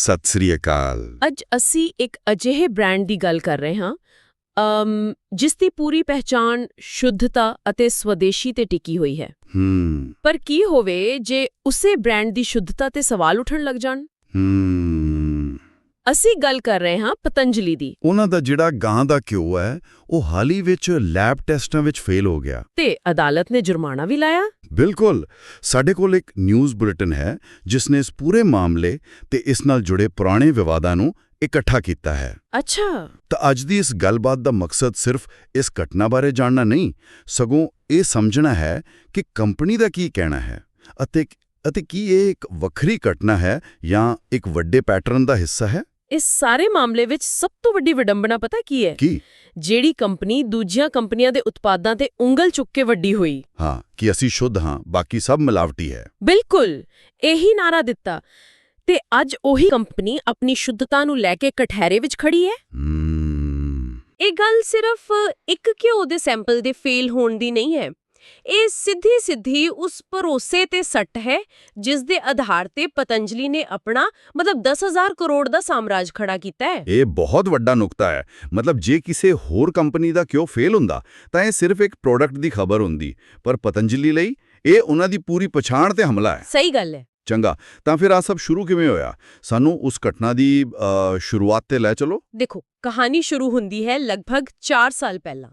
ਸਤਿ ਸ੍ਰੀ ਅਕਾਲ। ਅੱਜ ਅਸੀਂ ਇੱਕ ਅਜਿਹੇ ਬ੍ਰਾਂਡ ਦੀ ਗੱਲ ਕਰ ਰਹੇ ਹਾਂ ਅਮ ਜਿਸ ਦੀ ਪੂਰੀ ਪਹਿਚਾਣ ਸ਼ੁੱਧਤਾ ਅਤੇ ਸਵਦੇਸ਼ੀ ਤੇ ਟਿਕੀ ਹੋਈ ਹੈ। ਹੂੰ। ਪਰ ਕੀ ਹੋਵੇ ਜੇ ਉਸੇ ਬ੍ਰਾਂਡ ਦੀ ਸ਼ੁੱਧਤਾ ਤੇ ਸਵਾਲ ਉੱਠਣ ਲੱਗ ਜਾਣ? ਹੂੰ। ਅਸੀਂ ਗੱਲ ਕਰ ਰਹੇ ਹਾਂ ਪਤੰਜਲੀ ਦੀ। ਉਹਨਾਂ ਦਾ ਜਿਹੜਾ ਗਾਂ ਦਾ ਘਿਓ ਹੈ ਉਹ ਹਾਲ ਹੀ ਵਿੱਚ ਲੈਬ ਟੈਸਟਾਂ ਵਿੱਚ ਫੇਲ ਹੋ ਗਿਆ। ਤੇ ਅਦਾਲਤ ਨੇ ਜੁਰਮਾਨਾ ਵੀ ਲਾਇਆ? ਬਿਲਕੁਲ। ਸਾਡੇ ਕੋਲ ਇੱਕ ਨਿਊਜ਼ ਬੁਲੇਟਿਨ ਹੈ ਜਿਸ ਨੇ ਇਸ ਪੂਰੇ ਮਾਮਲੇ ਤੇ ਇਸ ਨਾਲ ਜੁੜੇ ਪੁਰਾਣੇ ਵਿਵਾਦਾਂ ਨੂੰ ਇਕੱਠਾ ਕੀਤਾ ਹੈ। ਅੱਛਾ। ਤਾਂ ਅੱਜ ਦੀ ਇਸ ਗੱਲਬਾਤ ਦਾ ਮਕਸਦ ਸਿਰਫ ਇਸ ਘਟਨਾ ਬਾਰੇ ਜਾਣਨਾ ਨਹੀਂ ਸਗੋਂ ਇਹ ਸਮਝਣਾ ਹੈ ਕਿ ਕੰਪਨੀ ਦਾ ਕੀ ਕਹਿਣਾ ਹੈ ਅਤੇ ਅਤੇ ਕੀ ਇਹ ਇੱਕ ਵੱਖਰੀ ਘਟਨਾ ਹੈ ਜਾਂ ਇੱਕ ਵੱਡੇ ਪੈਟਰਨ ਦਾ ਹਿੱਸਾ ਹੈ? ਇਸ ਸਾਰੇ ਮਾਮਲੇ ਵਿੱਚ ਸਭ ਤੋਂ ਵੱਡੀ ਵਿਡੰਬਣਾ ਪਤਾ ਕੀ ਹੈ? ਕੀ? ਜਿਹੜੀ ਕੰਪਨੀ ਦੂਜੀਆਂ ਕੰਪਨੀਆਂ ਦੇ ਉਤਪਾਦਾਂ ਤੇ ਉਂਗਲ ਚੁੱਕ ਕੇ ਵੱਡੀ ਹੋਈ। ਹਾਂ ਕਿ ਅਸੀਂ ਸ਼ੁੱਧ ਹਾਂ ਬਾਕੀ ਸਭ ਮਿਲਾਵਟੀ ਹੈ। ਬਿਲਕੁਲ ਇਹੀ ਨਾਰਾ ਦਿੱਤਾ। ਤੇ ਅੱਜ ਉਹੀ ਕੰਪਨੀ ਆਪਣੀ ਸ਼ੁੱਧਤਾ ਨੂੰ ਲੈ ਕੇ ਕਠਹਿਰੇ ਵਿੱਚ ਖੜੀ ਹੈ। ਇਹ ਗੱਲ ਸਿਰਫ ਇੱਕ ਘਿਓ ਦੇ ਸੈਂਪਲ ਦੇ ਫੇਲ ਹੋਣ ਦੀ ਨਹੀਂ ਹੈ। ਇਹ ਸਿੱਧੀ ਸਿੱਧੀ ਉਸ ਭਰੋਸੇ ਤੇ ਸੱਟ ਹੈ ਜਿਸ ਦੇ ਆਧਾਰ ਤੇ ਪਤੰਜਲੀ ਨੇ ਆਪਣਾ ਮਤਲਬ 10000 ਕਰੋੜ ਦਾ ਸਾਮਰਾਜ ਖੜਾ ਕੀਤਾ ਹੈ। ਇਹ ਬਹੁਤ ਵੱਡਾ ਨੁਕਤਾ ਹੈ। ਮਤਲਬ ਜੇ ਕਿਸੇ ਹੋਰ ਕੰਪਨੀ ਦਾ ਕਿਉਂ ਫੇਲ ਹੁੰਦਾ ਤਾਂ ਇਹ ਸਿਰਫ ਇੱਕ ਪ੍ਰੋਡਕਟ ਦੀ ਖਬਰ ਹੁੰਦੀ। ਪਰ ਪਤੰਜਲੀ ਲਈ ਇਹ ਉਹਨਾਂ ਦੀ ਪੂਰੀ ਪਛਾਣ ਤੇ ਹਮਲਾ ਹੈ। ਸਹੀ ਗੱਲ ਹੈ। ਚੰਗਾ ਤਾਂ ਫਿਰ ਆ ਸਭ ਸ਼ੁਰੂ ਕਿਵੇਂ ਹੋਇਆ? ਸਾਨੂੰ ਉਸ ਘਟਨਾ ਦੀ ਸ਼ੁਰੂਆਤ ਤੇ ਲੈ ਚਲੋ। ਦੇਖੋ ਕਹਾਣੀ ਸ਼ੁਰੂ ਹੁੰਦੀ ਹੈ ਲਗਭਗ 4 ਸਾਲ ਪਹਿਲਾਂ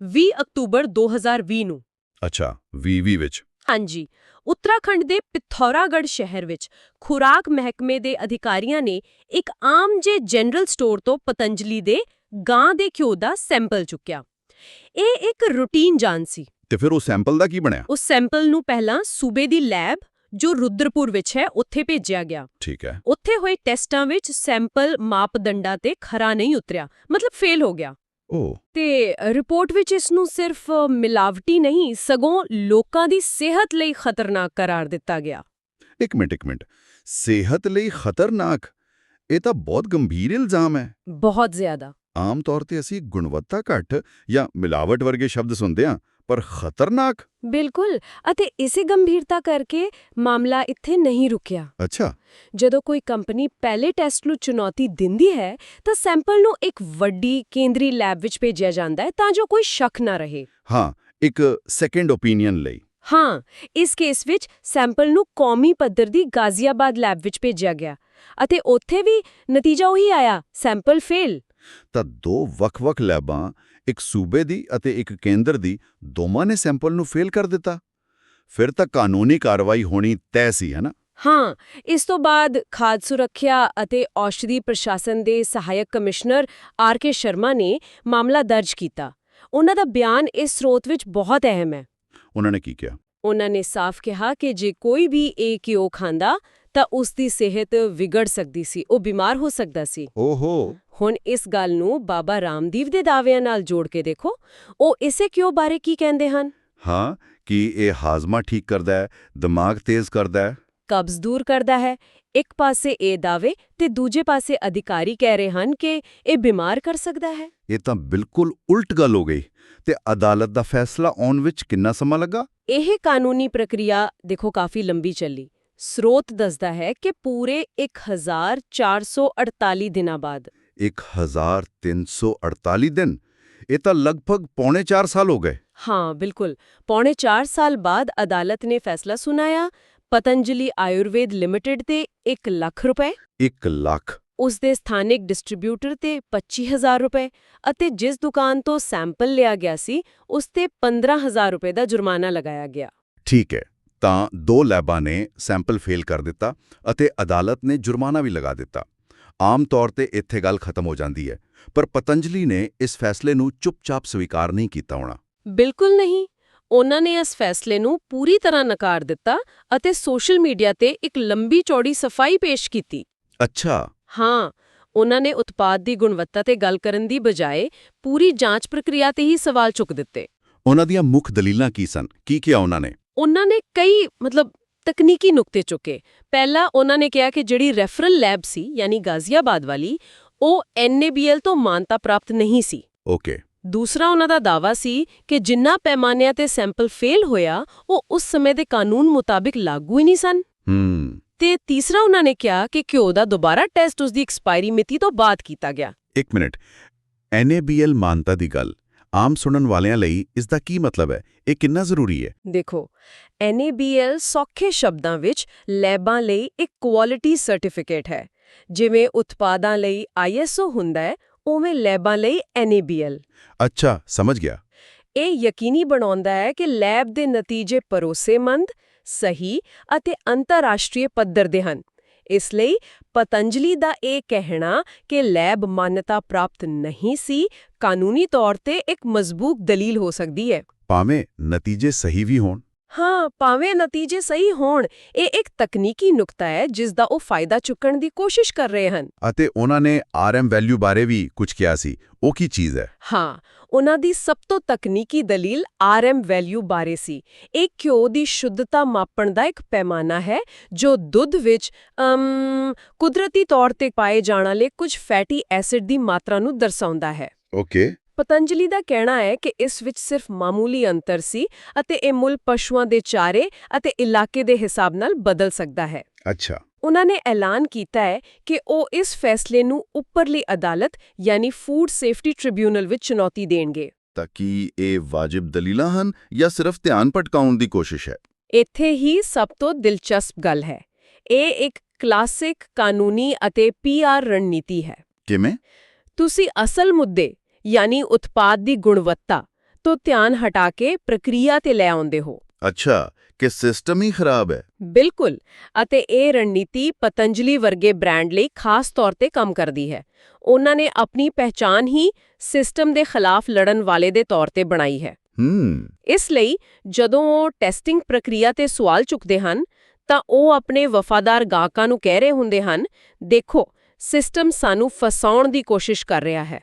20 ਅਕਤੂਬਰ 2020 ਨੂੰ। ਅੱਛਾ ਵੀਵੀ ਵਿੱਚ। ਹਾਂਜੀ। ਉੱਤਰਾਖੰਡ ਦੇ ਪਿਥੌਰਾਗੜ੍ਹ ਸ਼ਹਿਰ ਵਿੱਚ ਖੁਰਾਕ ਮਹਿਕਮੇ ਦੇ ਅਧਿਕਾਰੀਆਂ ਨੇ ਇੱਕ ਆਮ ਜੇ ਜਨਰਲ ਸਟੋਰ ਤੋਂ ਪਤੰਜਲੀ ਦੇ ਗਾਂ ਦੇ ਘਿਓ ਦਾ ਸੈਂਪਲ ਚੁੱਕਿਆ। ਇਹ ਇੱਕ ਰੂਟੀਨ ਜਾਂਚ ਸੀ। ਤੇ ਫਿਰ ਉਹ ਸੈਂਪਲ ਦਾ ਕੀ ਬਣਿਆ? ਉਸ ਸੈਂਪਲ ਨੂੰ ਪਹਿਲਾਂ ਸੂਬੇ ਦੀ ਲੈਬ ਜੋ ਰੁਦਰਪੁਰ ਵਿੱਚ ਹੈ ਉੱਥੇ ਭੇਜਿਆ ਗਿਆ। ਠੀਕ ਹੈ। ਉੱਥੇ ਹੋਏ ਟੈਸਟਾਂ ਵਿੱਚ ਸੈਂਪਲ ਮਾਪਦੰਡਾਂ ਤੇ ਖਰਾ ਨਹੀਂ ਉਤਰਿਆ ਮਤਲਬ ਫੇਲ ਹੋ ਗਿਆ। ਉਹ ਤੇ ਰਿਪੋਰਟ ਵਿੱਚ ਇਸ ਨੂੰ ਸਿਰਫ ਮਿਲਾਵਟੀ ਨਹੀਂ ਸਗੋਂ ਲੋਕਾਂ ਦੀ ਸਿਹਤ ਲਈ ਖਤਰਨਾਕ ਕਰਾਰ ਦਿੱਤਾ ਗਿਆ। ਇੱਕ ਮਿੰਟ ਇੱਕ ਮਿੰਟ। ਸਿਹਤ ਲਈ ਖਤਰਨਾਕ? ਇਹ ਤਾਂ ਬਹੁਤ ਗੰਭੀਰ ਇਲਜ਼ਾਮ ਹੈ। ਬਹੁਤ ਜ਼ਿਆਦਾ। ਆਮ ਤੌਰ ਤੇ ਅਸੀਂ ਗੁਣਵੱਤਾ ਘੱਟ ਜਾਂ ਮਿਲਾਵਟ ਵਰਗੇ ਸ਼ਬਦ ਸੁਣਦੇ ਹਾਂ। ਪਰ ਖਤਰਨਾਕ? ਬਿਲਕੁਲ ਅਤੇ ਇਸੇ ਗੰਭੀਰਤਾ ਕਰਕੇ ਮਾਮਲਾ ਇੱਥੇ ਨਹੀਂ ਰੁਕਿਆ। ਅੱਛਾ। ਜਦੋਂ ਕੋਈ ਕੰਪਨੀ ਪਹਿਲੇ ਟੈਸਟ ਨੂੰ ਚੁਣੌਤੀ ਦਿੰਦੀ ਹੈ ਤਾਂ ਸੈਂਪਲ ਨੂੰ ਇੱਕ ਵੱਡੀ ਕੇਂਦਰੀ ਲੈਬ ਵਿੱਚ ਭੇਜਿਆ ਜਾਂਦਾ ਹੈ ਤਾਂ ਜੋ ਕੋਈ ਸ਼ੱਕ ਨਾ ਰਹੇ। ਹਾਂ ਇੱਕ ਸੈਕੰਡ ਓਪੀਨੀਅਨ ਲਈ। ਹਾਂ ਇਸ ਕੇਸ ਵਿੱਚ ਸੈਂਪਲ ਨੂੰ ਕੌਮੀ ਪੱਧਰ ਦੀ ਗਾਜ਼ੀਆਬਾਦ ਲੈਬ ਵਿੱਚ ਭੇਜਿਆ ਗਿਆ ਅਤੇ ਉੱਥੇ ਵੀ ਨਤੀਜਾ ਉਹੀ ਆਇਆ ਸੈਂਪਲ ਫੇਲ। ਤਾਂ ਦੋ ਵੱਖ-ਵੱਖ ਲੈਬਾਂ ਇੱਕ ਸੂਬੇ ਦੀ ਅਤੇ ਇੱਕ ਕੇਂਦਰ ਦੀ ਦੋਵਾਂ ਨੇ ਸੈਂਪਲ ਨੂੰ ਫੇਲ ਕਰ ਦਿੱਤਾ। ਫਿਰ ਤਾਂ ਕਾਨੂੰਨੀ ਕਾਰਵਾਈ ਹੋਣੀ ਤੈਅ ਸੀ ਹੈ ਨਾ? ਹਾਂ ਇਸ ਤੋਂ ਬਾਅਦ ਖਾਦ ਸੁਰੱਖਿਆ ਅਤੇ ਔਸ਼ਧੀ ਪ੍ਰਸ਼ਾਸਨ ਦੇ ਸਹਾਇਕ ਕਮਿਸ਼ਨਰ ਆਰ ਕੇ ਸ਼ਰਮਾ ਨੇ ਮਾਮਲਾ ਦਰਜ ਕੀਤਾ। ਉਹਨਾਂ ਦਾ ਬਿਆਨ ਇਸ ਸਰੋਤ ਵਿੱਚ ਬਹੁਤ ਅਹਿਮ ਹੈ। ਉਹਨਾਂ ਨੇ ਕੀ ਕਿਹਾ? ਉਹਨਾਂ ਨੇ ਸਾਫ਼ ਕਿਹਾ ਕਿ ਜੇ ਕੋਈ ਵੀ ਇਹ ਘਿਓ ਖਾਂਦਾ ਤਾਂ ਉਸ ਦੀ ਸਿਹਤ ਵਿਗੜ ਸਕਦੀ ਸੀ ਉਹ ਬਿਮਾਰ ਹੋ ਸਕਦਾ ਸੀ। ਓਹੋ। ਹੁਣ ਇਸ ਗੱਲ ਨੂੰ ਬਾਬਾ ਰਾਮਦੀਵ ਦੇ ਦਾਅਵਿਆਂ ਨਾਲ ਜੋੜ ਕੇ ਦੇਖੋ ਉਹ ਇਸੇ ਘਿਓ ਬਾਰੇ ਕੀ ਕਹਿੰਦੇ ਹਨ? ਹਾਂ ਕਿ ਇਹ ਹਾਜ਼ਮਾ ਠੀਕ ਕਰਦਾ ਹੈ ਦਿਮਾਗ ਤੇਜ਼ ਕਰਦਾ ਹੈ? ਕਬਜ਼ ਦੂਰ ਕਰਦਾ ਹੈ ਇੱਕ ਪਾਸੇ ਇਹ ਦਾਅਵੇ ਤੇ ਦੂਜੇ ਪਾਸੇ ਅਧਿਕਾਰੀ ਕਹਿ ਰਹੇ ਹਨ ਕਿ ਇਹ ਬਿਮਾਰ ਕਰ ਸਕਦਾ ਹੈ। ਇਹ ਤਾਂ ਬਿਲਕੁਲ ਉਲਟ ਗੱਲ ਹੋ ਗਈ ਤੇ ਅਦਾਲਤ ਦਾ ਫੈਸਲਾ ਆਉਣ ਵਿੱਚ ਕਿੰਨਾ ਸਮਾਂ ਲੱਗਾ? ਇਹ ਕਾਨੂੰਨੀ ਪ੍ਰਕਿਰਿਆ ਦੇਖੋ ਕਾਫੀ ਲੰਬੀ ਚੱਲੀ। ਸਰੋਤ ਦੱਸਦਾ ਹੈ ਕਿ ਪੂਰੇ 1448 ਦਿਨਾਂ ਬਾਅਦ 1348 ਦਿਨ ਇਹ ਤਾਂ ਲਗਭਗ ਪੌਣੇ 4 ਸਾਲ ਹੋ ਗਏ ਹਾਂ ਬਿਲਕੁਲ ਪੌਣੇ 4 ਸਾਲ ਬਾਅਦ ਅਦਾਲਤ ਨੇ ਫੈਸਲਾ ਸੁਣਾਇਆ ਪਤੰਜਲੀ ਆਯੁਰਵੇਦ ਲਿਮਟਿਡ ਤੇ 1 ਲੱਖ ਰੁਪਏ 1 ਲੱਖ ਉਸ ਦੇ ਸਥਾਨਿਕ ਡਿਸਟ੍ਰੀਬਿਊਟਰ ਤੇ 25000 ਰੁਪਏ ਅਤੇ ਜਿਸ ਦੁਕਾਨ ਤੋਂ ਸੈਂਪਲ ਲਿਆ ਗਿਆ ਸੀ ਉਸ ਤੇ 15000 ਰੁਪਏ ਦਾ ਜੁਰਮਾਨਾ ਲਗਾਇਆ ਗਿਆ ਠੀਕ ਹੈ ਤਾਂ ਦੋ ਲੈਬਾਂ ਨੇ ਸੈਂਪਲ ਫੇਲ ਕਰ ਦਿੱਤਾ ਅਤੇ ਅਦਾਲਤ ਨੇ ਜੁਰਮਾਨਾ ਵੀ ਲਗਾ ਦਿੱਤਾ ਆਮ ਤੌਰ ਤੇ ਇੱਥੇ ਗੱਲ ਖਤਮ ਹੋ ਜਾਂਦੀ ਹੈ ਪਰ ਪਤੰਜਲੀ ਨੇ ਇਸ ਫੈਸਲੇ ਨੂੰ ਚੁੱਪਚਾਪ ਸਵੀਕਾਰ ਨਹੀਂ ਕੀਤਾ ਹੋਣਾ। ਬਿਲਕੁਲ ਨਹੀਂ। ਉਹਨਾਂ ਨੇ ਇਸ ਫੈਸਲੇ ਨੂੰ ਪੂਰੀ ਤਰ੍ਹਾਂ ਨਕਾਰ ਦਿੱਤਾ ਅਤੇ ਸੋਸ਼ਲ ਮੀਡੀਆ ਤੇ ਇੱਕ ਲੰਬੀ ਚੌੜੀ ਸਫ਼ਾਈ ਪੇਸ਼ ਕੀਤੀ। ਅੱਛਾ। ਹਾਂ ਉਹਨਾਂ ਨੇ ਉਤਪਾਦ ਦੀ ਗੁਣਵੱਤਾ ਤੇ ਗੱਲ ਕਰਨ ਦੀ ਬਜਾਏ ਪੂਰੀ ਜਾਂਚ ਪ੍ਰਕਿਰਿਆ ਤੇ ਹੀ ਸਵਾਲ ਚੁੱਕ ਦਿੱਤੇ। ਉਹਨਾਂ ਦੀਆਂ ਮੁੱਖ ਦਲੀਲਾਂ ਕੀ ਸਨ? ਕੀ ਕਿਹਾ ਉਹਨਾਂ ਨੇ? ਉਹਨਾਂ ਨੇ ਕਈ ਮਤਲਬ ਤਕਨੀਕੀ ਨੁਕਤੇ ਚੁੱਕੇ। ਪਹਿਲਾ ਉਹਨਾਂ ਨੇ ਕਿਹਾ ਕਿ ਜਿਹੜੀ ਰੈਫਰਲ ਲੈਬ ਸੀ ਯਾਨੀ ਗਾਜ਼ੀਆਬਾਦ ਵਾਲੀ ਉਹ ਐਨਏਬੀਐਲ ਤੋਂ ਮਾਨਤਾ ਪ੍ਰਾਪਤ ਨਹੀਂ ਸੀ। ਓਕੇ। ਦੂਸਰਾ ਉਹਨਾਂ ਦਾ ਦਾਵਾ ਸੀ ਕਿ ਜਿੰਨਾ ਪੈਮਾਨਿਆਂ ਤੇ ਸੈਂਪਲ ਫੇਲ ਹੋਇਆ ਉਹ ਉਸ ਸਮੇਂ ਦੇ ਕਾਨੂੰਨ ਮੁਤਾਬਿਕ ਲਾਗੂ ਹੀ ਨਹੀਂ ਸਨ। ਹੂੰ। ਤੇ ਤੀਸਰਾ ਉਹਨਾਂ ਨੇ ਕਿਹਾ ਕਿ ਘਿਓ ਦਾ ਦੁਬਾਰਾ ਟੈਸਟ ਉਸ ਦੀ ਐਕਸਪਾਇਰੀ ਮਿਤੀ ਤੋਂ ਬਾਅਦ ਕੀਤਾ ਗਿਆ। ਇੱਕ ਮਿੰਟ। NABL ਮਾਨਤਾ ਦੀ ਗੱਲ। ਆਮ ਸੁਣਨ ਵਾਲਿਆਂ ਲਈ ਇਸ ਦਾ ਕੀ ਮਤਲਬ ਹੈ? ਇਹ ਕਿੰਨਾ ਜ਼ਰੂਰੀ ਹੈ? ਦੇਖੋ NABL ਸੌਖੇ ਸ਼ਬਦਾਂ ਵਿੱਚ ਲੈਬਾਂ ਲਈ ਇੱਕ ਕੁਆਲਿਟੀ ਸਰਟੀਫਿਕੇਟ ਹੈ। ਜਿਵੇਂ ਉਤਪਾਦਾਂ ਲਈ ISO ਹੁੰਦਾ ਹੈ ਉਵੇਂ ਲੈਬਾਂ ਲਈ NABL ਅੱਛਾ ਸਮਝ ਗਿਆ। ਇਹ ਯਕੀਨੀ ਬਣਾਉਂਦਾ ਹੈ ਕਿ ਲੈਬ ਦੇ ਨਤੀਜੇ ਭਰੋਸੇਮੰਦ ਸਹੀ ਅਤੇ ਅੰਤਰਰਾਸ਼ਟਰੀ ਪੱਧਰ ਦੇ ਹਨ। ਇਸ ਲਈ ਪਤੰਜਲੀ ਦਾ ਇਹ ਕਹਿਣਾ ਕਿ ਲੈਬ ਮਾਨਤਾ ਪ੍ਰਾਪਤ ਨਹੀਂ ਸੀ, ਕਾਨੂੰਨੀ ਤੌਰ ਤੇ ਇੱਕ ਮਜ਼ਬੂਤ ਦਲੀਲ ਹੋ ਸਕਦੀ ਹੈ। ਭਾਵੇਂ ਨਤੀਜੇ ਸਹੀ ਵੀ ਹੋਣ। ਹਾਂ ਭਾਵੇਂ ਨਤੀਜੇ ਸਹੀ ਹੋਣ ਇਹ ਇੱਕ ਤਕਨੀਕੀ ਨੁਕਤਾ ਹੈ ਜਿਸ ਦਾ ਉਹ ਫਾਇਦਾ ਚੁੱਕਣ ਦੀ ਕੋਸ਼ਿਸ਼ ਕਰ ਰਹੇ ਹਨ। ਅਤੇ ਉਹਨਾਂ ਨੇ ਆਰਐਮ ਵੈਲਿਊ ਬਾਰੇ ਵੀ ਕੁਝ ਕਿਹਾ ਸੀ। ਉਹ ਕੀ ਚੀਜ਼ ਹੈ? ਹਾਂ ਉਹਨਾਂ ਦੀ ਸਭ ਤੋਂ ਤਕਨੀਕੀ ਦਲੀਲ ਆਰਐਮ ਵੈਲਿਊ ਬਾਰੇ ਸੀ। ਇਹ ਘਿਓ ਦੀ ਸ਼ੁੱਧਤਾ ਮਾਪਣ ਦਾ ਇੱਕ ਪੈਮਾਨਾ ਹੈ ਜੋ ਦੁੱਧ ਵਿੱਚ ਅਮ ਕੁਦਰਤੀ ਤੌਰ ਤੇ ਪਾਏ ਜਾਣ ਵਾਲੇ ਕੁਝ ਫੈਟੀ ਐਸਿਡ ਦੀ ਮਾਤਰਾ ਨੂੰ ਦਰਸਾਉਂਦਾ ਹੈ। ਓਕੇ। ਪਤੰਜਲੀ ਦਾ ਕਹਿਣਾ ਹੈ ਕਿ ਇਸ ਵਿੱਚ ਸਿਰਫ ਮਾਮੂਲੀ ਅੰਤਰ ਸੀ ਅਤੇ ਇਹ ਮੁੱਲ ਪਸ਼ੂਆਂ ਦੇ ਚਾਰੇ ਅਤੇ ਇਲਾਕੇ ਦੇ ਹਿਸਾਬ ਨਾਲ ਬਦਲ ਸਕਦਾ ਹੈ। ਅੱਛਾ। ਉਹਨਾਂ ਨੇ ਐਲਾਨ ਕੀਤਾ ਹੈ ਕਿ ਉਹ ਇਸ ਫੈਸਲੇ ਨੂੰ ਉੱਪਰਲੀ ਅਦਾਲਤ ਯਾਨੀ ਫੂਡ ਸੇਫਟੀ ਟ੍ਰਿਬਿਊਨਲ ਵਿੱਚ ਚੁਣੌਤੀ ਦੇਣਗੇ। ਤਾਂ ਕੀ ਇਹ ਵਾਜਿਬ ਦਲੀਲਾਂ ਹਨ ਜਾਂ ਸਿਰਫ ਧਿਆਨ ਭਟਕਾਉਣ ਦੀ ਕੋਸ਼ਿਸ਼ ਹੈ? ਇੱਥੇ ਹੀ ਸਭ ਤੋਂ ਦਿਲਚਸਪ ਗੱਲ ਹੈ। ਇਹ ਇੱਕ ਕਲਾਸਿਕ ਕਾਨੂੰਨੀ ਅਤੇ ਪੀਆਰ ਰਣਨੀਤੀ ਹੈ। ਕਿਵੇਂ? ਤੁਸੀਂ ਅਸਲ ਮੁੱਦੇ ਯਾਨੀ ਉਤਪਾਦ ਦੀ ਗੁਣਵੱਤਾ ਤੋਂ ਧਿਆਨ ਹਟਾ ਕੇ ਪ੍ਰਕਿਰਿਆ ਤੇ ਲੈ ਆਉਂਦੇ ਹੋ। ਅੱਛਾ ਕਿ ਸਿਸਟਮ ਹੀ ਖਰਾਬ ਹੈ। ਬਿਲਕੁਲ ਅਤੇ ਇਹ ਰਣਨੀਤੀ ਪਤੰਜਲੀ ਵਰਗੇ ਬ੍ਰਾਂਡ ਲਈ ਖਾਸ ਤੌਰ ਤੇ ਕੰਮ ਕਰਦੀ ਹੈ। ਉਹਨਾਂ ਨੇ ਆਪਣੀ ਪਹਿਚਾਨ ਹੀ ਸਿਸਟਮ ਦੇ ਖਿਲਾਫ ਲੜਨ ਵਾਲੇ ਦੇ ਤੌਰ ਤੇ ਬਣਾਈ ਹੈ। ਹੂੰ। ਇਸ ਲਈ ਜਦੋਂ ਉਹ ਟੈਸਟਿੰਗ ਪ੍ਰਕਿਰਿਆ ਤੇ ਸਵਾਲ ਚੁੱਕਦੇ ਹਨ ਤਾਂ ਉਹ ਆਪਣੇ ਵਫਾਦਾਰ ਗਾਹਕਾਂ ਨੂੰ ਕਹਿ ਰਹੇ ਹੁੰਦੇ ਹਨ ਦੇਖੋ ਸਿਸਟਮ ਸਾਨੂੰ ਫਸਾਉਣ ਦੀ ਕੋਸ਼ਿਸ਼ ਕਰ ਰਿਹਾ ਹੈ।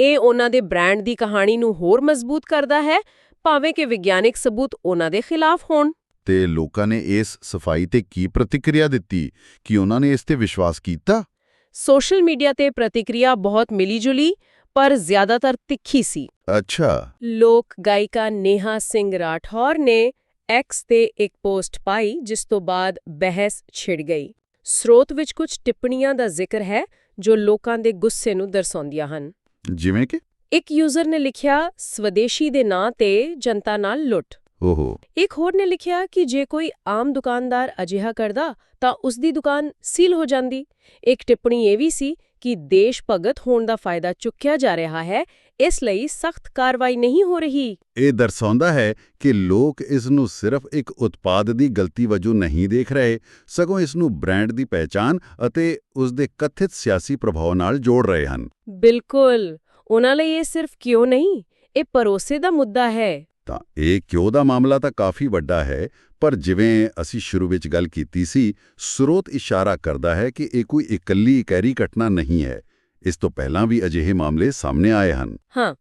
ਇਹ ਉਹਨਾਂ ਦੇ ਬ੍ਰਾਂਡ ਦੀ ਕਹਾਣੀ ਨੂੰ ਹੋਰ ਮਜ਼ਬੂਤ ਕਰਦਾ ਹੈ ਭਾਵੇਂ ਕਿ ਵਿਗਿਆਨਿਕ ਸਬੂਤ ਉਹਨਾਂ ਦੇ ਖਿਲਾਫ ਹੋਣ। ਤੇ ਲੋਕਾਂ ਨੇ ਇਸ ਸਫ਼ਾਈ ਤੇ ਕੀ ਪ੍ਰਤੀਕਿਰਿਆ ਦਿੱਤੀ? ਕਿ ਉਹਨਾਂ ਨੇ ਇਸ ਤੇ ਵਿਸ਼ਵਾਸ ਕੀਤਾ? ਸੋਸ਼ਲ ਮੀਡੀਆ ਤੇ ਪ੍ਰਤੀਕਿਰਿਆ ਬਹੁਤ ਮਿਲੀਜੁਲੀ ਪਰ ਜ਼ਿਆਦਾਤਰ ਤਿੱਖੀ ਸੀ। ਅੱਛਾ। ਲੋਕ ਗਾਇਕਾ ਨੇਹਾ ਸਿੰਘ ਰਾਠੌਰ ਨੇ ਐਕਸ ਤੇ ਇੱਕ ਪੋਸਟ ਪਾਈ ਜਿਸ ਤੋਂ ਬਾਅਦ ਬਹਿਸ ਛਿੜ ਗਈ। ਸਰੋਤ ਵਿੱਚ ਕੁਝ ਟਿੱਪਣੀਆਂ ਦਾ ਜ਼ਿਕਰ ਹੈ ਜੋ ਲੋਕਾਂ ਦੇ ਗੁੱਸੇ ਨੂੰ ਦਰਸਾਉਂਦੀਆਂ ਹਨ। ਜਿਵੇਂ ਕਿ? ਇੱਕ ਯੂਜ਼ਰ ਨੇ ਲਿਖਿਆ ਸਵਦੇਸ਼ੀ ਦੇ ਨਾਂ ਤੇ ਜਨਤਾ ਨਾਲ ਲੁੱਟ। ਓਹੋ। ਇੱਕ ਹੋਰ ਨੇ ਲਿਖਿਆ ਕਿ ਜੇ ਕੋਈ ਆਮ ਦੁਕਾਨਦਾਰ ਅਜਿਹਾ ਕਰਦਾ ਤਾਂ ਉਸ ਦੀ ਦੁਕਾਨ ਸੀਲ ਹੋ ਜਾਂਦੀ। ਇੱਕ ਟਿੱਪਣੀ ਇਹ ਵੀ ਸੀ ਕਿ ਦੇਸ਼ ਭਗਤ ਹੋਣ ਦਾ ਫਾਇਦਾ ਚੁੱਕਿਆ ਜਾ ਰਿਹਾ ਹੈ ਇਸ ਲਈ ਸਖਤ ਕਾਰਵਾਈ ਨਹੀਂ ਹੋ ਰਹੀ। ਇਹ ਦਰਸਾਉਂਦਾ ਹੈ ਕਿ ਲੋਕ ਇਸ ਨੂੰ ਸਿਰਫ ਇੱਕ ਉਤਪਾਦ ਦੀ ਗਲਤੀ ਵਜੋਂ ਨਹੀਂ ਦੇਖ ਰਹੇ ਸਗੋਂ ਇਸ ਨੂੰ ਬ੍ਰਾਂਡ ਦੀ ਪਹਿਚਾਨ ਅਤੇ ਉਸ ਦੇ ਕਥਿਤ ਸਿਆਸੀ ਪ੍ਰਭਾਵ ਨਾਲ ਜੋੜ ਰਹੇ ਹਨ। ਬਿਲਕੁਲ। ਉਹਨਾਂ ਲਈ ਇਹ ਸਿਰਫ ਕਿਉਂ ਨਹੀਂ? ਇਹ ਭਰੋਸੇ ਦਾ ਮੁੱਦਾ ਹੈ। ਤਾਂ ਇਹ ਕਿਉਂ ਦਾ ਮਾਮਲਾ ਤਾਂ ਕਾਫੀ ਵੱਡਾ ਹੈ ਪਰ ਜਿਵੇਂ ਅਸੀਂ ਸ਼ੁਰੂ ਵਿੱਚ ਗੱਲ ਕੀਤੀ ਸੀ ਸਰੋਤ ਇਸ਼ਾਰਾ ਕਰਦਾ ਹੈ ਕਿ ਇਹ ਕੋਈ ਇਕੱਲੀ ਇਕੈਰੀ ਘਟਨਾ ਨਹੀਂ ਹੈ। ਇਸ ਤੋਂ ਪਹਿਲਾਂ ਵੀ ਅਜਿਹੇ ਮਾਮਲੇ ਸਾਹਮਣੇ ਆਏ ਹਨ। ਹਾਂ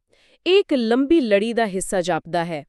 ਇਹ ਇੱਕ ਲੰਬੀ ਲੜੀ ਦਾ ਹਿੱਸਾ ਜਾਪਦਾ ਹੈ।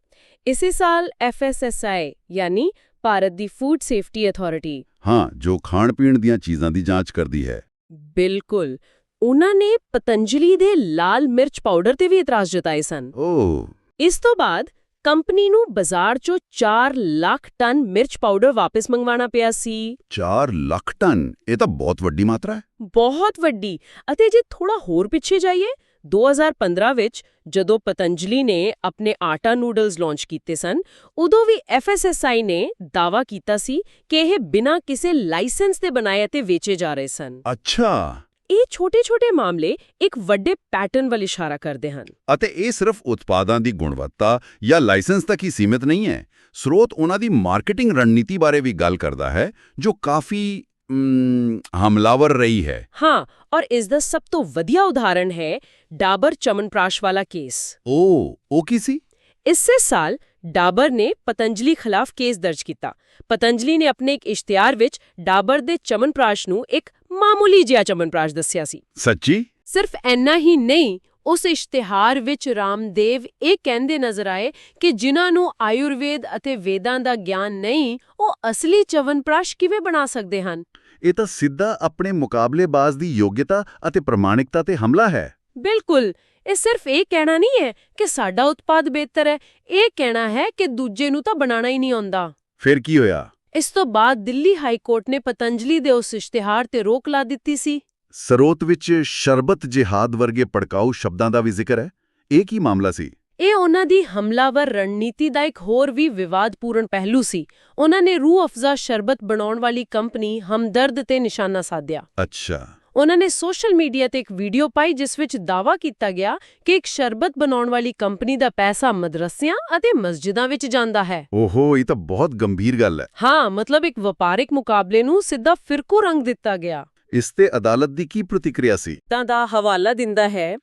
ਇਸੇ ਸਾਲ FSSAI ਯਾਨੀ ਭਾਰਤ ਦੀ ਫੂਡ ਸੇਫਟੀ ਅਥਾਰਟੀ ਹਾਂ ਜੋ ਖਾਣ ਪੀਣ ਦੀਆਂ ਚੀਜ਼ਾਂ ਦੀ ਜਾਂਚ ਕਰਦੀ ਹੈ। ਬਿਲਕੁਲ। ਉਹਨਾਂ ਨੇ ਪਤੰਜਲੀ ਦੇ ਲਾਲ ਮਿਰਚ ਪਾਊਡਰ ਤੇ ਵੀ ਇਤਰਾਜ਼ ਜਤਾਏ ਸਨ। ਓਹ। ਇਸ ਤੋਂ ਬਾਅਦ ਕੰਪਨੀ ਨੂੰ ਬਾਜ਼ਾਰ 'ਚੋਂ 4 ਲੱਖ ਟਨ ਮਿਰਚ ਪਾਊਡਰ ਵਾਪਸ ਮੰਗਵਾਉਣਾ ਪਿਆ ਸੀ। 4 ਲੱਖ ਟਨ? ਇਹ ਤਾਂ ਬਹੁਤ ਵੱਡੀ ਮਾਤਰਾ ਹੈ। ਬਹੁਤ ਵੱਡੀ। ਅਤੇ ਜੇ ਥੋੜਾ ਹੋਰ ਪਿੱਛੇ ਜਾਈਏ 2015 ਵਿੱਚ ਜਦੋਂ ਪਤੰਜਲੀ ਨੇ ਆਪਣੇ ਆਟਾ ਨੂਡਲਸ ਲਾਂਚ ਕੀਤੇ ਸਨ ਉਦੋਂ ਵੀ FSSAI ਨੇ ਦਾਵਾ ਕੀਤਾ ਸੀ ਕਿ ਇਹ ਬਿਨਾਂ ਕਿਸੇ ਲਾਇਸੈਂਸ ਦੇ ਬਣਾਏ ਅਤੇ ਵੇਚੇ ਜਾ ਰਹੇ ਸਨ। ਅੱਛਾ। ਇਹ ਛੋਟੇ-ਛੋਟੇ ਮਾਮਲੇ ਇੱਕ ਵੱਡੇ ਪੈਟਰਨ ਵੱਲ ਇਸ਼ਾਰਾ ਕਰਦੇ ਹਨ। ਅਤੇ ਇਹ ਸਿਰਫ ਉਤਪਾਦਾਂ ਦੀ ਗੁਣਵੱਤਾ ਜਾਂ ਲਾਇਸੈਂਸ ਤੱਕ ਹੀ ਸੀਮਿਤ ਨਹੀਂ ਹੈ। ਸਰੋਤ ਉਹਨਾਂ ਦੀ ਮਾਰਕੀਟਿੰਗ ਰਣਨੀਤੀ ਬਾਰੇ ਵੀ ਗੱਲ ਕਰਦਾ ਹੈ ਜੋ ਕਾਫੀ ਹਮਲਾਵਰ ਰਹੀ ਹੈ। ਹਾਂ ਔਰ ਇਸ ਦਾ ਸਭ ਤੋਂ ਵਧੀਆ ਉਦਾਹਰਣ ਹੈ ਡਾਬਰ ਚਮਨਪ੍ਰਾਸ਼ ਵਾਲਾ ਕੇਸ। ਓ ਉਹ ਕੀ ਸੀ? ਇਸੇ ਸਾਲ ਡਾਬਰ ਨੇ ਪਤੰਜਲੀ ਖਿਲਾਫ ਕੇਸ ਦਰਜ ਕੀਤਾ। ਪਤੰਜਲੀ ਨੇ ਆਪਣੇ ਇੱਕ ਇਸ਼ਤਿਹਾਰ ਵਿੱਚ ਡਾਬਰ ਦੇ ਚਮਨਪ੍ਰਾਸ਼ ਨੂੰ ਇੱਕ ਮਾਮੂਲੀ ਜਿਹਾ ਚਮਨਪ੍ਰਾਸ਼ ਦੱਸਿਆ ਸੀ। ਸੱਚੀ? ਸਿਰਫ ਐਨਾ ਹੀ ਨਹੀਂ ਉਸ ਇਸ਼ਤਿਹਾਰ ਵਿੱਚ ਰਾਮਦੇਵ ਇਹ ਕਹਿੰਦੇ ਨਜ਼ਰ ਆਏ ਕਿ ਜਿਨ੍ਹਾਂ ਨੂੰ ਆਯੁਰਵੇਦ ਅਤੇ ਵੇਦਾਂ ਦਾ ਗਿਆਨ ਨਹੀਂ ਉਹ ਅਸਲੀ ਚਵਨਪ੍ਰਾਸ਼ ਕਿਵੇਂ ਬਣਾ ਸਕਦੇ ਹਨ? ਇਹ ਤਾਂ ਸਿੱਧਾ ਆਪਣੇ ਮੁਕਾਬਲੇਬਾਜ਼ ਦੀ ਯੋਗਤਾ ਅਤੇ ਪ੍ਰਮਾਣਿਕਤਾ ਤੇ ਹਮਲਾ ਹੈ। ਬਿਲਕੁਲ ਇਹ ਸਿਰਫ ਇਹ ਕਹਿਣਾ ਨਹੀਂ ਹੈ ਕਿ ਸਾਡਾ ਉਤਪਾਦ ਬਿਹਤਰ ਹੈ ਇਹ ਕਹਿਣਾ ਹੈ ਕਿ ਦੂਜੇ ਨੂੰ ਤਾਂ ਬਣਾਉਣਾ ਹੀ ਨਹੀਂ ਆਉਂਦਾ। ਫਿਰ ਕੀ ਹੋਇਆ? ਇਸ ਤੋਂ ਬਾਅਦ ਦਿੱਲੀ ਹਾਈ ਕੋਰਟ ਨੇ ਪਤੰਜਲੀ ਦੇ ਉਸ ਇਸ਼ਤਿਹਾਰ ਤੇ ਰੋਕ ਲਾ ਦਿੱਤੀ ਸੀ। ਸਰੋਤ ਵਿੱਚ ਸ਼ਰਬਤ ਜਿਹਾਦ ਵਰਗੇ ਪੜਕਾਊ ਸ਼ਬਦਾਂ ਦਾ ਵੀ ਜ਼ਿਕਰ ਹੈ। ਇਹ ਕੀ ਮਾਮਲਾ ਸੀ? ਇਹ ਉਹਨਾਂ ਦੀ ਹਮਲਾਵਰ ਰਣਨੀਤੀ ਦਾ ਇੱਕ ਹੋਰ ਵੀ ਵਿਵਾਦਪੂਰਨ ਪਹਿਲੂ ਸੀ। ਉਹਨਾਂ ਨੇ ਰੂਹ ਅਫਜ਼ਾ ਸ਼ਰਬਤ ਬਣਾਉਣ ਵਾਲੀ ਕੰਪਨੀ ਹਮਦਰਦ ਤੇ ਨਿਸ਼ਾਨਾ ਸਾਧਿਆ। ਅੱਛਾ। ਉਹਨਾਂ ਨੇ ਸੋਸ਼ਲ ਮੀਡੀਆ ਤੇ ਇੱਕ ਵੀਡੀਓ ਪਾਈ ਜਿਸ ਵਿੱਚ ਦਾਅਵਾ ਕੀਤਾ ਗਿਆ ਕਿ ਇੱਕ ਸ਼ਰਬਤ ਬਣਾਉਣ ਵਾਲੀ ਕੰਪਨੀ ਦਾ ਪੈਸਾ ਮਦਰਸਿਆਂ ਅਤੇ ਮਸਜਿਦਾਂ ਵਿੱਚ ਜਾਂਦਾ ਹੈ। ਓਹੋ ਇਹ ਤਾਂ ਬਹੁਤ ਗੰਭੀਰ ਗੱਲ ਹੈ। ਹਾਂ ਮਤਲਬ ਇੱਕ ਵਪਾਰਿਕ ਮੁਕਾਬਲੇ ਨੂੰ ਸਿੱਧਾ ਫਿਰਕੂ ਰੰਗ ਦਿੱਤਾ ਗਿਆ। ਇਸ ਤੇ ਅਦਾਲਤ ਦੀ ਕੀ ਪ੍ਰਤੀਕਿਰਿਆ ਸੀ? ਤਾਂ ਦਾ ਹਵਾਲਾ ਦਿੰਦਾ ਹੈ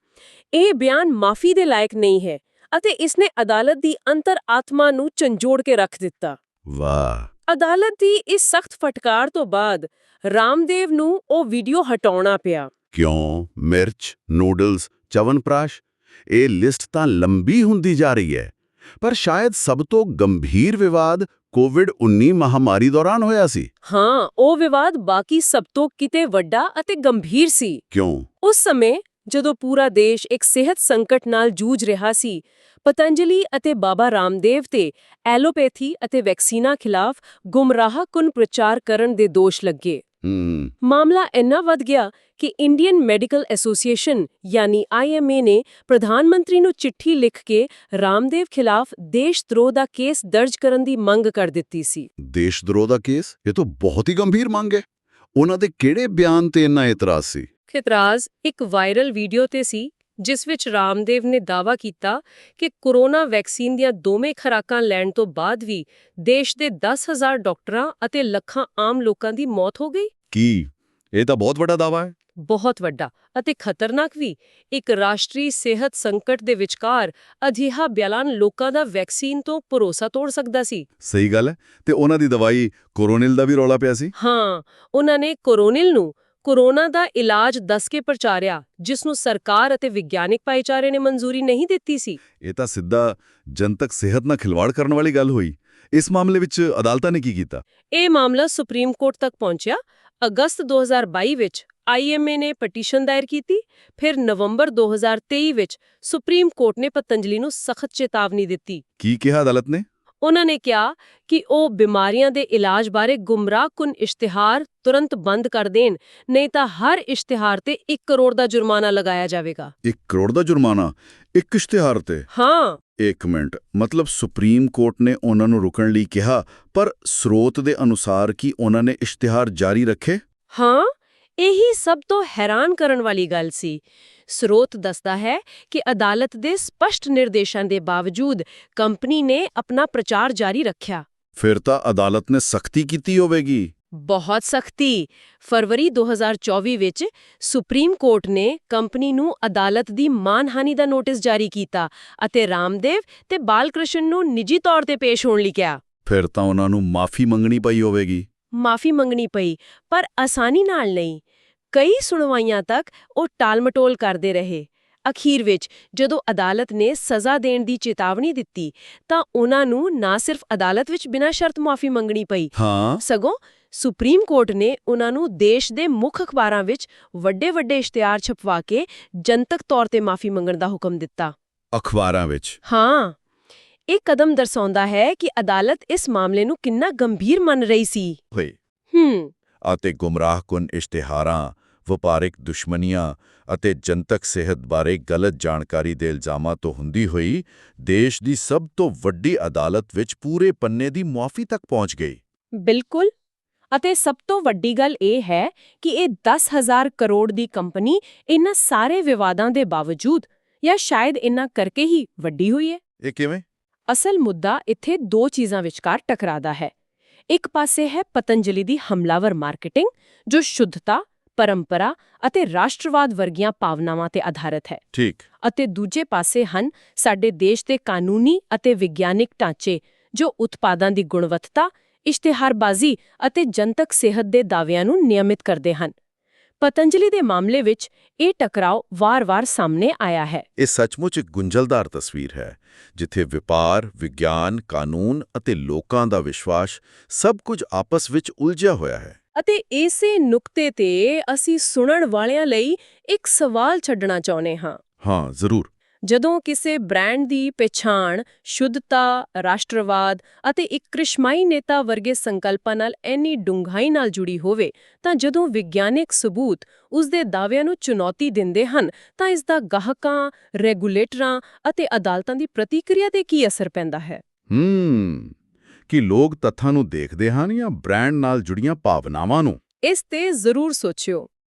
ਇਹ ਬਿਆਨ ਮਾਫੀ ਦੇ ਲਾਇਕ ਨਹੀਂ ਹੈ ਅਤੇ ਇਸਨੇ ਅਦਾਲਤ ਦੀ ਅੰਤਰ ਆਤਮਾ ਨੂੰ ਝੰਜੋੜ ਕੇ ਰੱਖ ਦਿੱਤਾ। ਵਾਹ। ਅਦਾਲਤ ਦੀ ਇਸ ਸਖਤ ਫਟਕਾਰ ਤੋਂ ਬਾਅਦ ਰਾਮਦੇਵ ਨੂੰ ਉਹ ਵੀਡੀਓ ਹਟਾਉਣਾ ਪਿਆ। ਕਿਉਂ? ਮਿਰਚ ਨੂਡਲਸ ਚਵਨਪ੍ਰਾਸ਼? ਇਹ ਲਿਸਟ ਤਾਂ ਲੰਬੀ ਹੁੰਦੀ ਜਾ ਰਹੀ ਹੈ। ਪਰ ਸ਼ਾਇਦ ਸਭ ਤੋਂ ਗੰਭੀਰ ਵਿਵਾਦ ਕੋਵਿਡ-19 ਮਹਾਮਾਰੀ ਦੌਰਾਨ ਹੋਇਆ ਸੀ। ਹਾਂ ਉਹ ਵਿਵਾਦ ਬਾਕੀ ਸਭ ਤੋਂ ਕਿਤੇ ਵੱਡਾ ਅਤੇ ਗੰਭੀਰ ਸੀ। ਕਿਉਂ? ਉਸ ਸਮੇਂ ਜਦੋਂ ਪੂਰਾ ਦੇਸ਼ ਇੱਕ ਸਿਹਤ ਸੰਕਟ ਨਾਲ ਜੂਝ ਰਿਹਾ ਸੀ ਪਤੰਜਲੀ ਅਤੇ ਬਾਬਾ ਰਾਮਦੇਵ ਤੇ ਐਲੋਪੈਥੀ ਅਤੇ ਵੈਕਸੀਨਾਂ ਖਿਲਾਫ ਗੁੰਮਰਾਹਕੁਨ ਪ੍ਰਚਾਰ ਕਰਨ ਦੇ ਦੋਸ਼ ਲੱਗੇ। ਹੂੰ। ਮਾਮਲਾ ਇੰਨਾ ਵੱਧ ਗਿਆ ਕਿ ਇੰਡੀਅਨ ਮੈਡੀਕਲ ਐਸੋਸੀਏਸ਼ਨ ਯਾਨੀ ਆਈਐਮਏ ਨੇ ਪ੍ਰਧਾਨ ਮੰਤਰੀ ਨੂੰ ਚਿੱਠੀ ਲਿਖ ਕੇ ਰਾਮਦੇਵ ਖਿਲਾਫ ਦੇਸ਼ਦਰੋਹ ਦਾ ਕੇਸ ਦਰਜ ਕਰਨ ਦੀ ਮੰਗ ਕਰ ਦਿੱਤੀ ਸੀ। ਦੇਸ਼ਦਰੋਹ ਦਾ ਕੇਸ? ਇਹ ਤਾਂ ਬਹੁਤ ਹੀ ਗੰਭੀਰ ਮੰਗ ਹੈ। ਉਹਨਾਂ ਦੇ ਕਿਹੜੇ ਬਿਆਨ ਤੇ ਇੰਨਾ ਇਤਰਾਜ਼ ਸੀ? ਖਿਤਰਾਜ਼ ਇੱਕ ਵਾਇਰਲ ਵੀਡੀਓ ਤੇ ਸੀ ਜਿਸ ਵਿੱਚ ਰਾਮਦੇਵ ਨੇ ਦਾਅਵਾ ਕੀਤਾ ਕਿ ਕੋਰੋਨਾ ਵੈਕਸੀਨ ਦੀਆਂ ਦੋਵੇਂ ਖੁਰਾਕਾਂ ਲੈਣ ਤੋਂ ਬਾਅਦ ਵੀ ਦੇਸ਼ ਦੇ 10000 ਡਾਕਟਰਾਂ ਅਤੇ ਲੱਖਾਂ ਆਮ ਲੋਕਾਂ ਦੀ ਮੌਤ ਹੋ ਗਈ। ਕੀ? ਇਹ ਤਾਂ ਬਹੁਤ ਵੱਡਾ ਦਾਵਾ ਹੈ। ਬਹੁਤ ਵੱਡਾ ਅਤੇ ਖਤਰਨਾਕ ਵੀ। ਇੱਕ ਰਾਸ਼ਟਰੀ ਸਿਹਤ ਸੰਕਟ ਦੇ ਵਿਚਕਾਰ ਅਜਿਹਾ ਬਿਆਨ ਲੋਕਾਂ ਦਾ ਵੈਕਸੀਨ ਤੋਂ ਭਰੋਸਾ ਤੋੜ ਸਕਦਾ ਸੀ। ਸਹੀ ਗੱਲ ਹੈ। ਤੇ ਉਹਨਾਂ ਦੀ ਦਵਾਈ ਕੋਰੋਨਿਲ ਦਾ ਵੀ ਰੌਲਾ ਪਿਆ ਸੀ? ਹਾਂ ਉਹਨਾਂ ਨੇ ਕੋਰੋਨਿਲ ਨੂੰ ਕੋਰੋਨਾ ਦਾ ਇਲਾਜ ਦੱਸ ਕੇ ਪ੍ਰਚਾਰਿਆ ਜਿਸ ਨੂੰ ਸਰਕਾਰ ਅਤੇ ਵਿਗਿਆਨਿਕ ਭਾਈਚਾਰੇ ਨੇ ਮਨਜ਼ੂਰੀ ਨਹੀਂ ਦਿੱਤੀ ਸੀ। ਇਹ ਤਾਂ ਸਿੱਧਾ ਜਨਤਕ ਸਿਹਤ ਨਾਲ ਖਿਲਵਾੜ ਕਰਨ ਵਾਲੀ ਗੱਲ ਹੋਈ। ਇਸ ਮਾਮਲੇ ਵਿੱਚ ਅਦਾਲਤਾਂ ਨੇ ਕੀ ਕੀਤਾ? ਇਹ ਮਾਮਲਾ ਸੁਪਰੀਮ ਕੋਰਟ ਤੱਕ ਪਹੁੰਚਿਆ। ਅਗਸਤ 2022 ਵਿੱਚ ਆਈਐਮਏ ਨੇ ਪਟੀਸ਼ਨ ਦਾਇਰ ਕੀਤੀ। ਫਿਰ ਨਵੰਬਰ 2023 ਵਿੱਚ ਸੁਪਰੀਮ ਕੋਰਟ ਨੇ ਪਤੰਜਲੀ ਨੂੰ ਸਖਤ ਚੇਤਾਵਨੀ ਦਿੱਤੀ। ਕੀ ਕਿਹਾ ਅਦਾਲਤ ਨੇ? ਉਹਨਾਂ ਨੇ ਕਿਹਾ ਕਿ ਉਹ ਬਿਮਾਰੀਆਂ ਦੇ ਇਲਾਜ ਬਾਰੇ ਗੁੰਮਰਾਹਕੁਨ ਇਸ਼ਤਿਹਾਰ ਤੁਰੰਤ ਬੰਦ ਕਰ ਦੇਣ ਨਹੀਂ ਤਾਂ ਹਰ ਇਸ਼ਤਿਹਾਰ ਤੇ 1 ਕਰੋੜ ਦਾ ਜੁਰਮਾਨਾ ਲਗਾਇਆ ਜਾਵੇਗਾ। 1 ਕਰੋੜ ਦਾ ਜੁਰਮਾਨਾ? ਇੱਕ ਇਸ਼ਤਿਹਾਰ ਤੇ? ਹਾਂ। ਇੱਕ ਮਿੰਟ ਮਤਲਬ ਸੁਪਰੀਮ ਕੋਰਟ ਨੇ ਉਹਨਾਂ ਨੂੰ ਰੁਕਣ ਲਈ ਕਿਹਾ ਪਰ ਸਰੋਤ ਦੇ ਅਨੁਸਾਰ ਕੀ ਉਹਨਾਂ ਨੇ ਇਸ਼ਤਿਹਾਰ ਜਾਰੀ ਰੱਖੇ? ਹਾਂ। ਇਹੀ ਸਭ ਤੋਂ ਹੈਰਾਨ ਕਰਨ ਵਾਲੀ ਗੱਲ ਸੀ। ਸਰੋਤ ਦੱਸਦਾ ਹੈ ਕਿ ਅਦਾਲਤ ਦੇ ਸਪਸ਼ਟ ਨਿਰਦੇਸ਼ਾਂ ਦੇ ਬਾਵਜੂਦ ਕੰਪਨੀ ਨੇ ਆਪਣਾ ਪ੍ਰਚਾਰ ਜਾਰੀ ਰੱਖਿਆ। ਫਿਰ ਤਾਂ ਅਦਾਲਤ ਨੇ ਸਖਤੀ ਕੀਤੀ ਹੋਵੇਗੀ। ਬਹੁਤ ਸਖਤੀ। ਫਰਵਰੀ 2024 ਵਿੱਚ ਸੁਪਰੀਮ ਕੋਰਟ ਨੇ ਕੰਪਨੀ ਨੂੰ ਅਦਾਲਤ ਦੀ ਮਾਨਹਾਨੀ ਦਾ ਨੋਟਿਸ ਜਾਰੀ ਕੀਤਾ ਅਤੇ ਰਾਮਦੇਵ ਤੇ ਬਾਲਕ੍ਰਿਸ਼ਨ ਨੂੰ ਨਿੱਜੀ ਤੌਰ ਤੇ ਪੇਸ਼ ਹੋਣ ਲਈ ਕਿਹਾ। ਫਿਰ ਤਾਂ ਉਹਨਾਂ ਨੂੰ ਮਾਫੀ ਮੰਗਣੀ ਪਈ ਹੋਵੇਗੀ। ਮਾਫੀ ਮੰਗਣੀ ਪਈ ਪਰ ਆਸਾਨੀ ਨਾਲ ਨਹੀਂ। ਕਈ ਸੁਣਵਾਈਆਂ ਤੱਕ ਉਹ ਟਾਲਮਟੋਲ ਕਰਦੇ ਰਹੇ। ਅਖੀਰ ਵਿੱਚ ਜਦੋਂ ਅਦਾਲਤ ਨੇ ਸਜ਼ਾ ਦੇਣ ਦੀ ਚੇਤਾਵਨੀ ਦਿੱਤੀ ਤਾਂ ਉਹਨਾਂ ਨੂੰ ਨਾ ਸਿਰਫ ਅਦਾਲਤ ਵਿੱਚ ਬਿਨਾਂ ਸ਼ਰਤ ਮਾਫੀ ਮੰਗਣੀ ਪਈ ਹਾਂ। ਸਗੋਂ ਸੁਪਰੀਮ ਕੋਰਟ ਨੇ ਉਹਨਾਂ ਨੂੰ ਦੇਸ਼ ਦੇ ਮੁੱਖ ਅਖਬਾਰਾਂ ਵਿੱਚ ਵੱਡੇ ਵੱਡੇ ਇਸ਼ਤਿਹਾਰ ਛਪਵਾ ਕੇ ਜਨਤਕ ਤੌਰ ਤੇ ਮਾਫੀ ਮੰਗਣ ਦਾ ਹੁਕਮ ਦਿੱਤਾ। ਅਖਬਾਰਾਂ ਵਿੱਚ? ਹਾਂ। ਇਹ ਕਦਮ ਦਰਸਾਉਂਦਾ ਹੈ ਕਿ ਅਦਾਲਤ ਇਸ ਮਾਮਲੇ ਨੂੰ ਕਿੰਨਾ ਗੰਭੀਰ ਮੰਨ ਰਹੀ ਸੀ। ਹੋਏ। ਹੂੰ। ਅਤੇ ਗੁੰਮਰਾਹਕੁਨ ਇਸ਼ਤਿਹਾਰਾਂ ਵਪਾਰਿਕ ਦੁਸ਼ਮਨੀਆਂ ਅਤੇ ਜਨਤਕ ਸਿਹਤ ਬਾਰੇ ਗਲਤ ਜਾਣਕਾਰੀ ਦੇ ਇਲਜ਼ਾਮਾਂ ਤੋਂ ਹੁੰਦੀ ਹੋਈ ਦੇਸ਼ ਦੀ ਸਭ ਤੋਂ ਵੱਡੀ ਅਦਾਲਤ ਵਿੱਚ ਪੂਰੇ ਪੰਨੇ ਦੀ ਮੁਆਫੀ ਤੱਕ ਪਹੁੰਚ ਗਈ। ਬਿਲਕੁਲ। ਅਤੇ ਸਭ ਤੋਂ ਵੱਡੀ ਗੱਲ ਇਹ ਹੈ ਕਿ ਇਹ 10000 ਕਰੋੜ ਦੀ ਕੰਪਨੀ ਇਨ੍ਹਾਂ ਸਾਰੇ ਵਿਵਾਦਾਂ ਦੇ ਬਾਵਜੂਦ ਜਾਂ ਸ਼ਾਇਦ ਇਨ੍ਹਾਂ ਕਰਕੇ ਹੀ ਵੱਡੀ ਹੋਈ ਹੈ। ਇਹ ਕਿਵੇਂ? ਅਸਲ ਮੁੱਦਾ ਇੱਥੇ ਦੋ ਚੀਜ਼ਾਂ ਵਿਚਕਾਰ ਟਕਰਾਦਾ ਹੈ। ਇੱਕ ਪਾਸੇ ਹੈ ਪਤੰਜਲੀ ਦੀ ਹਮਲਾਵਰ ਮਾਰਕੀਟਿੰਗ ਜੋ ਸ਼ੁੱਧਤਾ ਪਰੰਪਰਾ ਅਤੇ ਰਾਸ਼ਟਰਵਾਦ ਵਰਗੀਆਂ ਭਾਵਨਾਵਾਂ ਤੇ ਆਧਾਰਿਤ ਹੈ। ਠੀਕ। ਅਤੇ ਦੂਜੇ ਪਾਸੇ ਹਨ ਸਾਡੇ ਦੇਸ਼ ਦੇ ਕਾਨੂੰਨੀ ਅਤੇ ਵਿਗਿਆਨਿਕ ਢਾਂਚੇ ਜੋ ਉਤਪਾਦਾਂ ਦੀ ਗੁਣਵੱਤਾ ਇਸ਼ਤਿਹਾਰਬਾਜ਼ੀ ਅਤੇ ਜਨਤਕ ਸਿਹਤ ਦੇ ਦਾਅਵਿਆਂ ਨੂੰ ਨਿਯਮਿਤ ਕਰਦੇ ਹਨ। ਪਤੰਜਲੀ ਦੇ ਮਾਮਲੇ ਵਿੱਚ ਇਹ ਟਕਰਾਓ ਵਾਰ-ਵਾਰ ਸਾਹਮਣੇ ਆਇਆ ਹੈ। ਇਹ ਸੱਚਮੁੱਚ ਇੱਕ ਗੁੰਝਲਦਾਰ ਤਸਵੀਰ ਹੈ ਜਿੱਥੇ ਵਪਾਰ ਵਿਗਿਆਨ ਕਾਨੂੰਨ ਅਤੇ ਲੋਕਾਂ ਦਾ ਵਿਸ਼ਵਾਸ ਸਭ ਕੁਝ ਆਪਸ ਵਿੱਚ ਉਲਝਿਆ ਹੋਇਆ ਹੈ। ਅਤੇ ਇਸੇ ਨੁਕਤੇ ਤੇ ਅਸੀਂ ਸੁਣਨ ਵਾਲਿਆਂ ਲਈ ਇੱਕ ਸਵਾਲ ਛੱਡਣਾ ਚਾਹੁੰਦੇ ਹਾਂ। ਹਾਂ ਜ਼ਰੂਰ। ਜਦੋਂ ਕਿਸੇ ਬ੍ਰਾਂਡ ਦੀ ਪਛਾਣ ਸ਼ੁੱਧਤਾ ਰਾਸ਼ਟਰਵਾਦ ਅਤੇ ਇੱਕ ਕ੍ਰਿਸ਼ਮਾਈ ਨੇਤਾ ਵਰਗੇ ਸੰਕਲਪਾਂ ਨਾਲ ਇੰਨੀ ਡੂੰਘਾਈ ਨਾਲ ਜੁੜੀ ਹੋਵੇ ਤਾਂ ਜਦੋਂ ਵਿਗਿਆਨਿਕ ਸਬੂਤ ਉਸ ਦੇ ਦਾਅਵਿਆਂ ਨੂੰ ਚੁਣੌਤੀ ਦਿੰਦੇ ਹਨ ਤਾਂ ਇਸ ਦਾ ਗਾਹਕਾਂ ਰੈਗੂਲੇਟਰਾਂ ਅਤੇ ਅਦਾਲਤਾਂ ਦੀ ਪ੍ਰਤੀਕਿਰਿਆ ਤੇ ਕੀ ਅਸਰ ਪੈਂਦਾ ਹੈ? ਹੂੰ ਕਿ ਲੋਕ ਤੱਥਾਂ ਨੂੰ ਦੇਖਦੇ ਹਨ ਜਾਂ ਬ੍ਰਾਂਡ ਨਾਲ ਜੁੜੀਆਂ ਭਾਵਨਾਵਾਂ ਨੂੰ? ਇਸ ਤੇ ਜ਼ਰੂਰ ਸੋਚਿਓ।